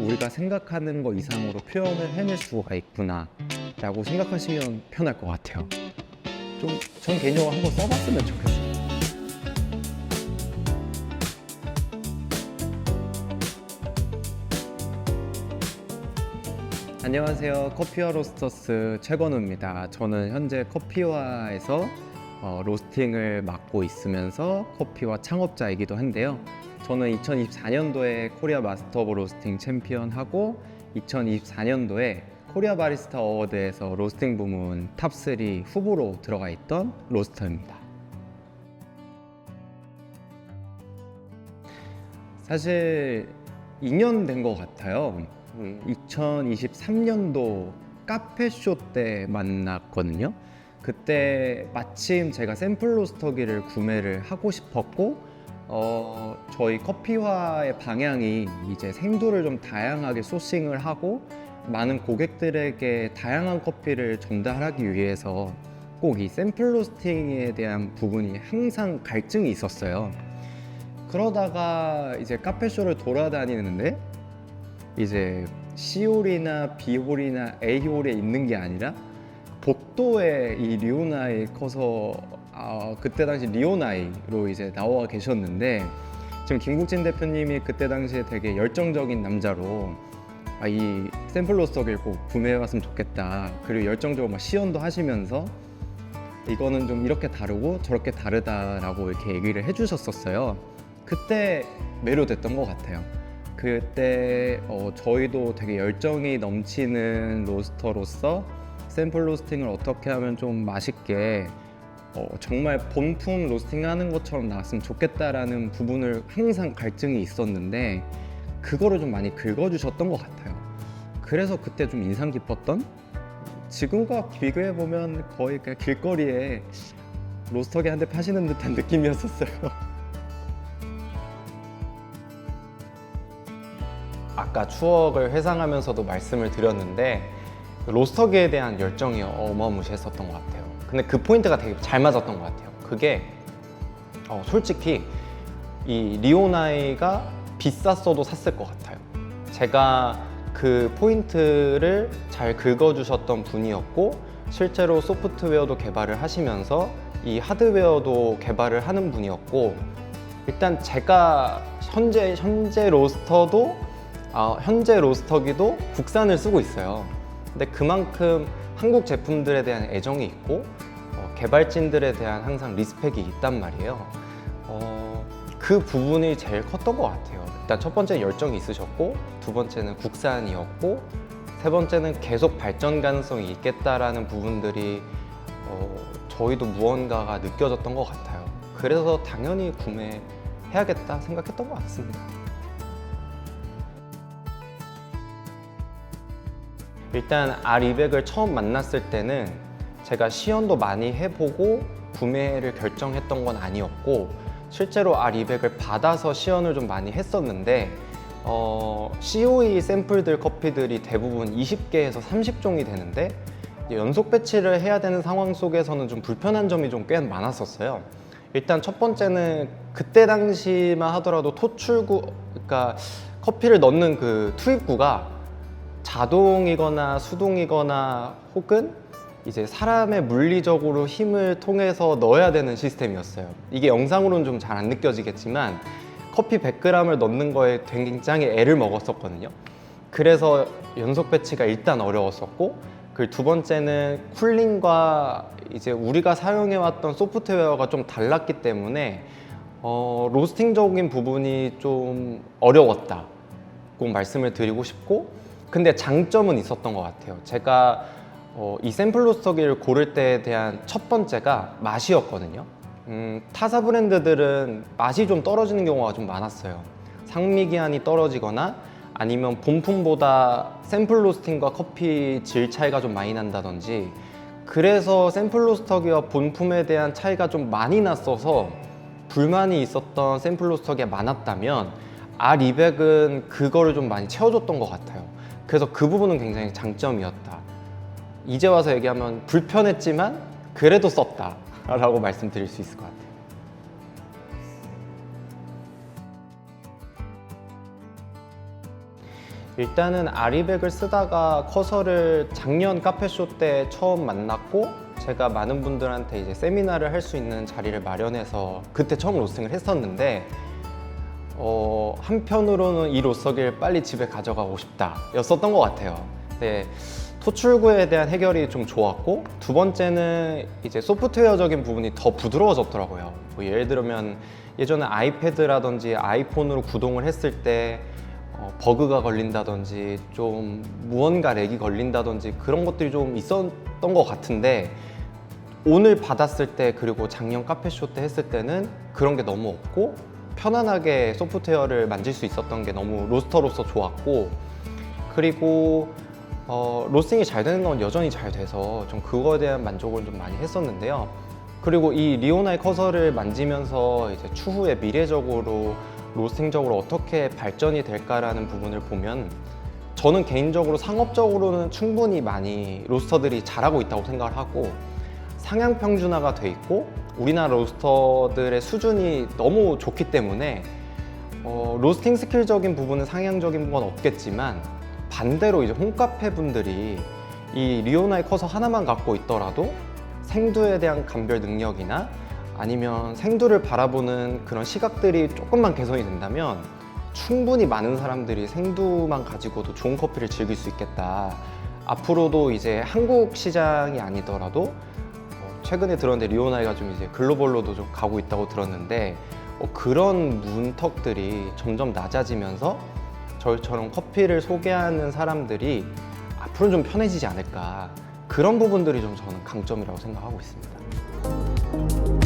우리가 생각하는 것 이상으로 표현을 해낼 수가 있구나 라고 생각하시면 편할 것 같아요. 좀 전 개인적으로 한번 써봤으면 좋겠어요. 안녕하세요. 커피와 로스터스 최건우입니다. 저는 현재 커피와에서 어, 로스팅을 맡고 있으면서 커피와 창업자이기도 한데요 저는 2024년도에 코리아 마스터 오브 로스팅 챔피언하고 2024년도에 코리아 바리스타 어워드에서 로스팅 부문 탑3 후보로 들어가 있던 로스터입니다. 사실 2년 된 것 같아요. 2023년도 카페쇼 때 만났거든요. 그때 마침 제가 샘플 로스터기를 구매를 하고 싶었고 어, 저희 커피화의 방향이 이제 생두를 좀 다양하게 소싱을 하고 많은 고객들에게 다양한 커피를 전달하기 위해서 꼭 이 샘플 로스팅에 대한 부분이 항상 갈증이 있었어요. 그러다가 이제 카페쇼를 돌아다니는데 이제 C홀이나 B홀이나 A홀에 있는 게 아니라 복도에 이 리오나이 커서 아, 그때 당시 리오나이로 이제 나와 계셨는데 지금 김국진 대표님이 그때 당시에 되게 열정적인 남자로 아, 이 샘플 로스터기를 꼭 구매해봤으면 좋겠다 그리고 열정적으로 막 시연도 하시면서 이거는 좀 이렇게 다르고 저렇게 다르다라고 이렇게 얘기를 해주셨었어요. 그때 매료됐던 것 같아요. 그때 어, 저희도 되게 열정이 넘치는 로스터로서 샘플 로스팅을 어떻게 하면 좀 맛있게 어, 정말 본품 로스팅하는 것처럼 나왔으면 좋겠다라는 부분을 항상 갈증이 있었는데 그거를 좀 많이 긁어주셨던 것 같아요. 그래서 그때 좀 인상 깊었던 지금과 비교해 보면 거의 그냥 길거리에 로스터기 한 대 파시는 듯한 느낌이었었어요. 아까 추억을 회상하면서도 말씀을 드렸는데 로스터기에 대한 열정이 어마무시했었던 것 같아요. 근데 그 포인트가 되게 잘 맞았던 것 같아요. 그게 어, 솔직히 이 리오나이가 비쌌어도 샀을 것 같아요. 제가 그 포인트를 잘 긁어주셨던 분이었고 실제로 소프트웨어도 개발을 하시면서 이 하드웨어도 개발을 하는 분이었고 일단 제가 현재 현재 로스터도 아, 현재 로스터기도 국산을 쓰고 있어요. 근데 그만큼 한국 제품들에 대한 애정이 있고 어, 개발진들에 대한 항상 리스펙이 있단 말이에요. 어, 그 부분이 제일 컸던 것 같아요. 일단 첫 번째 열정이 있으셨고 두 번째는 국산이었고 세 번째는 계속 발전 가능성이 있겠다라는 부분들이 어, 저희도 무언가가 느껴졌던 것 같아요. 그래서 당연히 구매해야겠다 생각했던 것 같습니다. 일단 R200을 처음 만났을 때는 제가 시연도 많이 해보고 구매를 결정했던 건 아니었고 실제로 R200을 받아서 시연을 좀 많이 했었는데 어, COE 샘플들 커피들이 대부분 20개에서 30종이 되는데 연속 배치를 해야 되는 상황 속에서는 좀 불편한 점이 좀 꽤 많았었어요. 일단 첫 번째는 그때 당시만 하더라도 토출구, 그러니까 커피를 넣는 그 투입구가 자동이거나 수동이거나 혹은 이제 사람의 물리적으로 힘을 통해서 넣어야 되는 시스템이었어요. 이게 영상으로는 좀 잘 안 느껴지겠지만 커피 100g을 넣는 거에 굉장히 애를 먹었었거든요. 그래서 연속 배치가 일단 어려웠었고 그 두 번째는 쿨링과 이제 우리가 사용해 왔던 소프트웨어가 좀 달랐기 때문에 어, 로스팅적인 부분이 좀 어려웠다. 꼭 말씀을 드리고 싶고 근데 장점은 있었던 것 같아요. 제가 어, 이 샘플 로스터기를 고를 때에 대한 첫 번째가 맛이었거든요. 음, 타사 브랜드들은 맛이 좀 떨어지는 경우가 좀 많았어요. 상미 기한이 떨어지거나 아니면 본품보다 샘플 로스팅과 커피 질 차이가 좀 많이 난다든지 그래서 샘플 로스터기와 본품에 대한 차이가 좀 많이 났어서 불만이 있었던 샘플 로스터기가 많았다면 R200은 그거를 좀 많이 채워줬던 것 같아요. 그래서 그 부분은 굉장히 장점이었다. 이제 와서 얘기하면 불편했지만 그래도 썼다. 라고 말씀드릴 수 있을 것 같아요. 일단은 아리백을 쓰다가 커서를 작년 카페쇼 때 처음 만났고 제가 많은 분들한테 이제 세미나를 할 수 있는 자리를 마련해서 그때 처음 로스팅을 했었는데 어, 한편으로는 이 로서기를 빨리 집에 가져가고 싶다 였었던 것 같아요. 근데 토출구에 대한 해결이 좀 좋았고 두 번째는 이제 소프트웨어적인 부분이 더 부드러워졌더라고요. 뭐 예를 들면 예전에 아이패드라든지 아이폰으로 구동을 했을 때 어, 버그가 걸린다든지 좀 무언가 렉이 걸린다든지 그런 것들이 좀 있었던 것 같은데 오늘 받았을 때 그리고 작년 카페쇼 때 했을 때는 그런 게 너무 없고 편안하게 소프트웨어를 만질 수 있었던 게 너무 로스터로서 좋았고 그리고 어, 로스팅이 잘 되는 건 여전히 잘 돼서 좀 그거에 대한 만족을 좀 많이 했었는데요. 그리고 이 리오나의 커서를 만지면서 이제 추후에 미래적으로 로스팅적으로 어떻게 발전이 될까라는 부분을 보면 저는 개인적으로 상업적으로는 충분히 많이 로스터들이 잘하고 있다고 생각을 하고 상향 평준화가 돼 있고 우리나라 로스터들의 수준이 너무 좋기 때문에 어, 로스팅 스킬적인 부분은 상향적인 건 없겠지만 반대로 이제 홈카페 분들이 이 리오나의 커서 하나만 갖고 있더라도 생두에 대한 감별 능력이나 아니면 생두를 바라보는 그런 시각들이 조금만 개선이 된다면 충분히 많은 사람들이 생두만 가지고도 좋은 커피를 즐길 수 있겠다. 앞으로도 이제 한국 시장이 아니더라도 어, 최근에 들었는데 리오나이가 좀 이제 글로벌로도 좀 가고 있다고 들었는데 어, 그런 문턱들이 점점 낮아지면서 저희처럼 커피를 소개하는 사람들이 앞으로는 좀 편해지지 않을까 그런 부분들이 좀 저는 강점이라고 생각하고 있습니다.